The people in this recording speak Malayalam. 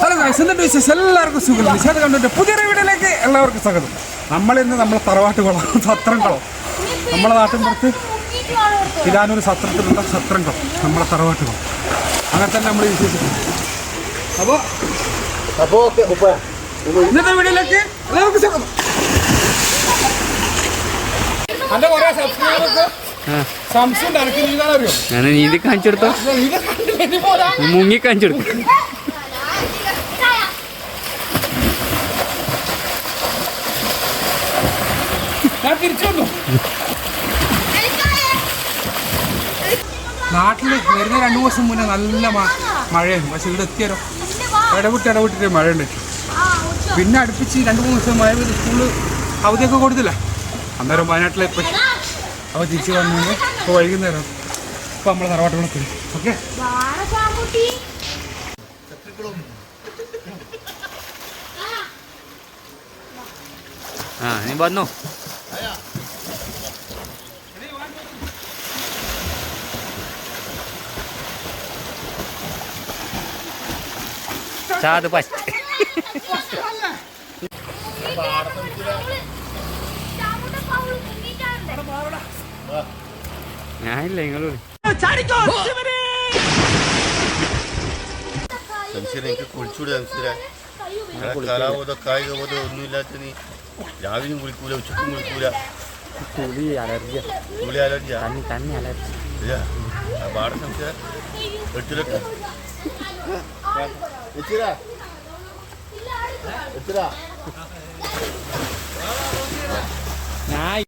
ഹലോ ഗൈസ് എന്നിട്ട് വിശേഷം? എല്ലാവർക്കും സുഖം. വിശേഷം കണ്ടിട്ട് പുതിയൊരു വീഡിയോയിലേക്ക് എല്ലാവർക്കും സ്വാഗതം. നമ്മളിന്ന് നമ്മളെ തറവാട്ട് കുളം സത്രം കുളം. നമ്മളെ നാട്ടിൻ പുറത്ത് തിരാനൂർ സത്രത്തിലുള്ള സത്രം കുളം നമ്മളെ തറവാട്ട് കുളം. അങ്ങനെ തന്നെ നമ്മൾ വിശേഷിക്കുന്നു. അപ്പോൾ അപ്പോൾ ഇന്നത്തെ വീഡിയോയിലേക്ക് എല്ലാവർക്കും സ്വാഗതം. എന്റെ കുറേ സബ്സ്ക്രൈബർക്ക് ഞാൻ നീന്തി കാണിച്ചെടുത്തോ. മുങ്ങി കാണിച്ചെടുത്തു? നാട്ടിൽ നാട്ടിൽ വരുന്ന രണ്ടു ദിവസം മുന്നേ നല്ല മഴയായിരുന്നു. പക്ഷെ ഇവിടെ എത്തിയാലോ? ഇടവിട്ട് ഇടവിട്ടിട്ട് മഴ ഉണ്ട് പിന്നെ അടുപ്പിച്ച് രണ്ട് മൂന്ന് ദിവസം മഴ സ്കൂളിൽ അവധിയൊക്കെ കൊടുത്തില്ല? അന്നേരം വയനാട്ടിലേക്ക് അവ തിരിച്ച് വന്നു ഇപ്പോൾ വൈകുന്നേരം. ഇപ്പോൾ നമ്മളെ തറവാട്ടുകളൊക്കെ ഓക്കെ? ആ നീ വന്നു. ചാത് പച്ച ഞാനില്ല നിങ്ങളോട് സംശയം എനിക്ക് കുളിച്ചൂടെ സംശയം കാലാബോധം കായിക ബോധം ഒന്നുമില്ലാത്ത നീ രാവിലെയും കുളിക്കൂല ഉച്ചക്കും കുളിക്കൂല. കുളി അലർജിയ. കുളി അലർജിയ? തന്നെ തന്നി അലർജി. പാട സംശയം എട്ടിലൊക്കെ ഞാൻ